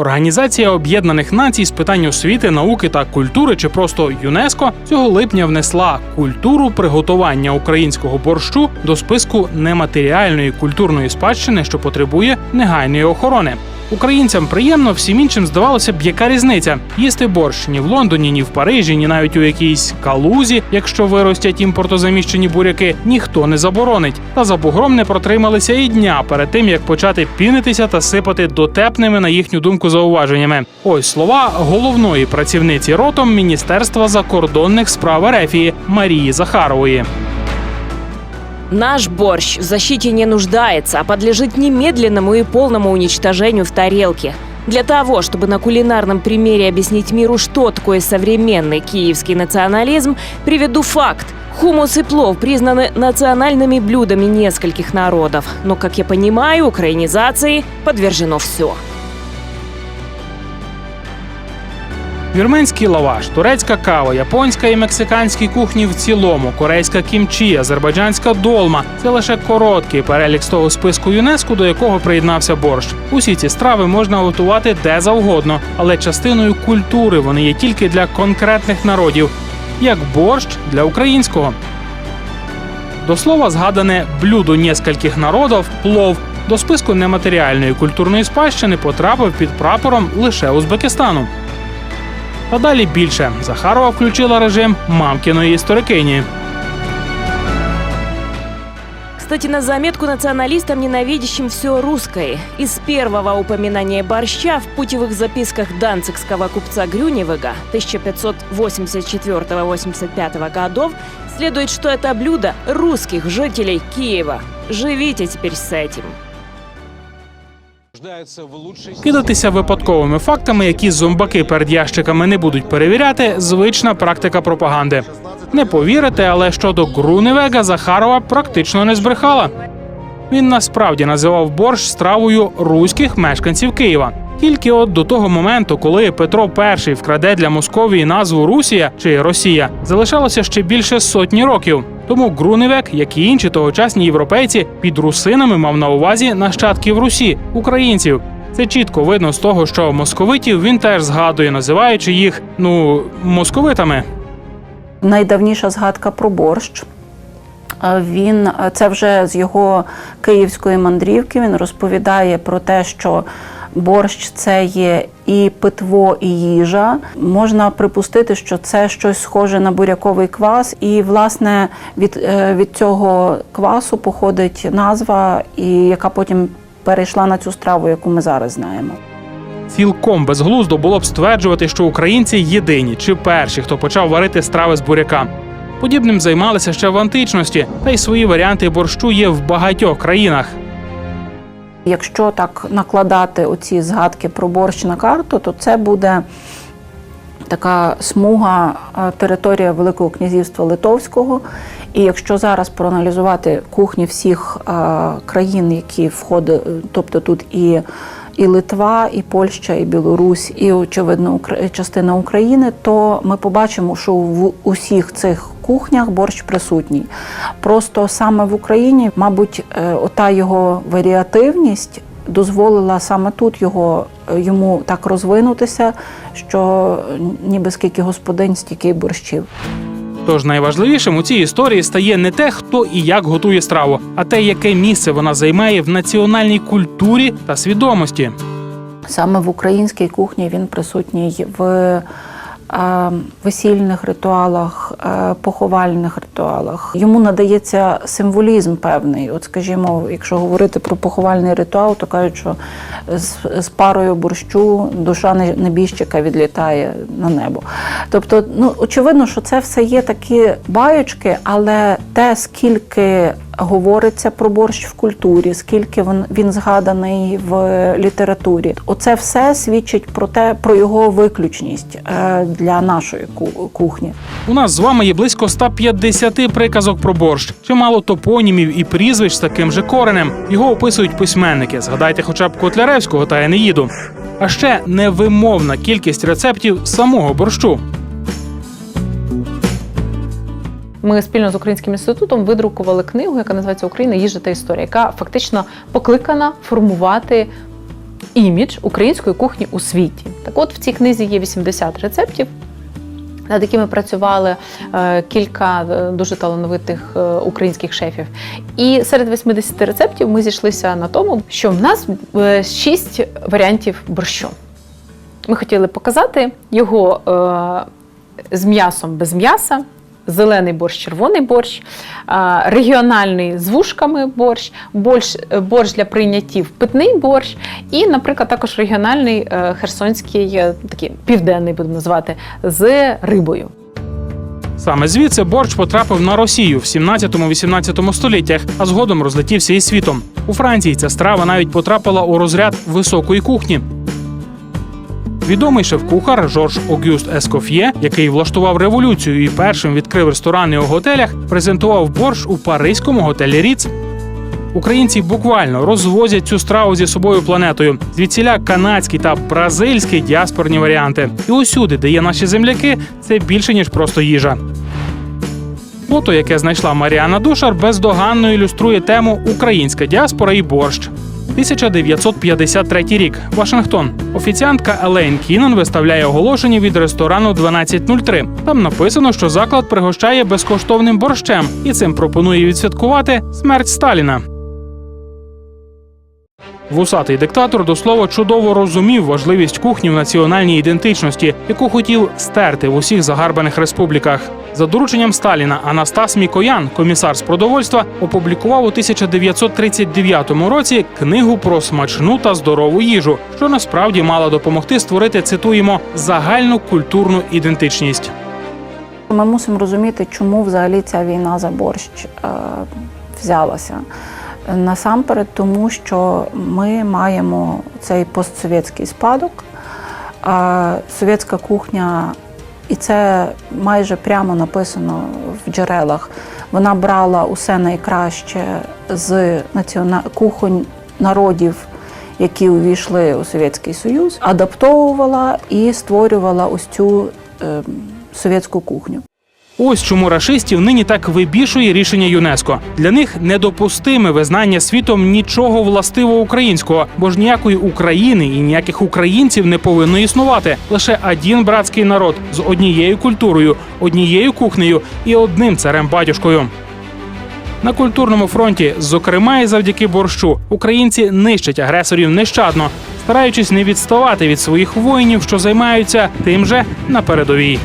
Організація Об'єднаних Націй з питань освіти, науки та культури, чи просто ЮНЕСКО цього липня внесла культуру приготування українського борщу до списку нематеріальної культурної спадщини, що потребує негайної охорони. Українцям приємно, всім іншим здавалося б, яка різниця їсти борщ ні в Лондоні, ні в Парижі, ні навіть у якійсь калузі, якщо виростять імпортозаміщені буряки, ніхто не заборонить. Та за бугром не протрималися і дня перед тим, як почати пінитися та сипати дотепними на їхню думку зауваженнями. Ось слова головної працівниці ротом Міністерства закордонних справ Ерефії Марії Захарової. Наш борщ в защите не нуждается, а подлежит немедленному и полному уничтожению в тарелке. Для того, чтобы на кулинарном примере объяснить миру, что такое современный киевский национализм, приведу факт. Хумус и плов признаны национальными блюдами нескольких народов. Но, как я понимаю, украинизации подвержено все. Вірменський лаваш, турецька кава, японська і мексиканські кухні в цілому, корейська кімчі, азербайджанська долма це лише короткий перелік з того списку ЮНЕСКО, до якого приєднався борщ. Усі ці страви можна готувати де завгодно, але частиною культури вони є тільки для конкретних народів, як борщ для українського. До слова, згадане блюдо нескольких народів плов до списку нематеріальної культурної спадщини потрапив під прапором лише Узбекистану. Та далі більше Захарова включила режим мамкіної історикині. Кстати, на заметку националистам, ненавидящим все русское. Из первого упоминания борща в путевых записках данцикского купца Грюневыга 1584-85 годов следует, что это блюдо русских жителей Киева. Живите теперь с этим. Кидатися випадковими фактами, які зомбаки перед ящиками не будуть перевіряти, звична практика пропаганди. Не повірите, але щодо Груневега Захарова практично не збрехала. Він насправді називав борщ стравою руських мешканців Києва. Тільки от до того моменту, коли Петро І вкраде для Московії назву Русія чи Росія, залишалося ще більше сотні років. Тому Груневек, як і інші тогочасні європейці, під русинами мав на увазі нащадків Русі, українців. Це чітко видно з того, що московитів він теж згадує, називаючи їх ну московитами. найдавніша згадка про борщ. Він це вже з його київської мандрівки. Він розповідає про те, що борщ це є і питво, і їжа. Можна припустити, що це щось схоже на буряковий квас, і власне від, е, від цього квасу походить назва, і яка потім перейшла на цю страву, яку ми зараз знаємо. Цілком безглуздо було б стверджувати, що українці єдині чи перші, хто почав варити страви з буряка. Подібним займалися ще в античності, та й свої варіанти борщу є в багатьох країнах. Якщо так накладати оці згадки про борщ на карту, то це буде така смуга е, територія Великого князівства Литовського. І якщо зараз проаналізувати кухні всіх е, країн, які входять, тобто тут і, і Литва, і Польща, і Білорусь, і очевидно Укра- частина України, то ми побачимо, що в усіх цих кухнях борщ присутній. Просто саме в Україні, мабуть, е, ота його варіативність дозволила саме тут його е, йому так розвинутися, що ніби скільки господинь, стільки й борщів. Тож найважливішим у цій історії стає не те, хто і як готує страву, а те, яке місце вона займає в національній культурі та свідомості. Саме в українській кухні він присутній в весільних ритуалах, е, поховальних ритуалах. Йому надається символізм певний. От, скажімо, якщо говорити про поховальний ритуал, то кажуть, що з, з парою борщу душа небіжчика відлітає на небо. Тобто, ну очевидно, що це все є такі байочки, але те, скільки говориться про борщ в культурі, скільки він, він згаданий в літературі. Оце все свідчить про те, про його виключність е, для нашої кухні. У нас з вами є близько 150 приказок про борщ, чимало топонімів і прізвищ з таким же коренем. Його описують письменники. Згадайте хоча б Котляревського та Енеїду. А ще невимовна кількість рецептів самого борщу. Ми спільно з Українським інститутом видрукували книгу, яка називається Україна, їжа та історія, яка фактично покликана формувати імідж української кухні у світі. Так от в цій книзі є 80 рецептів. Над якими працювали е, кілька е, дуже талановитих е, українських шефів. І серед 80 рецептів ми зійшлися на тому, що в нас е, шість варіантів борщу. Ми хотіли показати його з м'ясом без м'яса, зелений борщ, червоний борщ, регіональний з вушками борщ, борщ, е, борщ для прийняттів, питний борщ, і, наприклад, також регіональний е, херсонський, е, такий південний будемо назвати, з рибою. Саме звідси борщ потрапив на Росію в 17-18 століттях, а згодом розлетівся і світом. У Франції ця страва навіть потрапила у розряд високої кухні. Відомий шеф-кухар Жорж Огюст Ескоф'є, який влаштував революцію і першим відкрив ресторани у готелях, презентував борщ у паризькому готелі Ріц. Українці буквально розвозять цю страву зі собою планетою. Звідсіля канадські та бразильські діаспорні варіанти. І усюди, де є наші земляки, це більше ніж просто їжа. Фото, яке знайшла Маріана Душар, бездоганно ілюструє тему Українська діаспора і борщ. 1953 рік. Вашингтон. Офіціантка Елейн Кінон виставляє оголошення від ресторану 1203. Там написано, що заклад пригощає безкоштовним борщем і цим пропонує відсвяткувати смерть Сталіна. Вусатий диктатор до слова чудово розумів важливість кухні в національній ідентичності, яку хотів стерти в усіх загарбаних республіках. За дорученням Сталіна Анастас Мікоян, комісар з продовольства, опублікував у 1939 році книгу про смачну та здорову їжу, що насправді мала допомогти створити цитуємо загальну культурну ідентичність. Ми мусимо розуміти, чому взагалі ця війна за борщ е, взялася. Насамперед, тому що ми маємо цей постсовєтський спадок. А совєтська кухня, і це майже прямо написано в джерелах. Вона брала усе найкраще з націона... кухонь народів, які увійшли у Совєтський Союз, адаптовувала і створювала ось цю е, совєтську кухню. Ось чому рашистів нині так вибішує рішення ЮНЕСКО. Для них недопустиме визнання світом нічого властиво українського, бо ж ніякої України і ніяких українців не повинно існувати. Лише один братський народ з однією культурою, однією кухнею і одним царем батюшкою. На культурному фронті, зокрема і завдяки борщу, українці нищать агресорів нещадно, стараючись не відставати від своїх воїнів, що займаються тим же на передовій.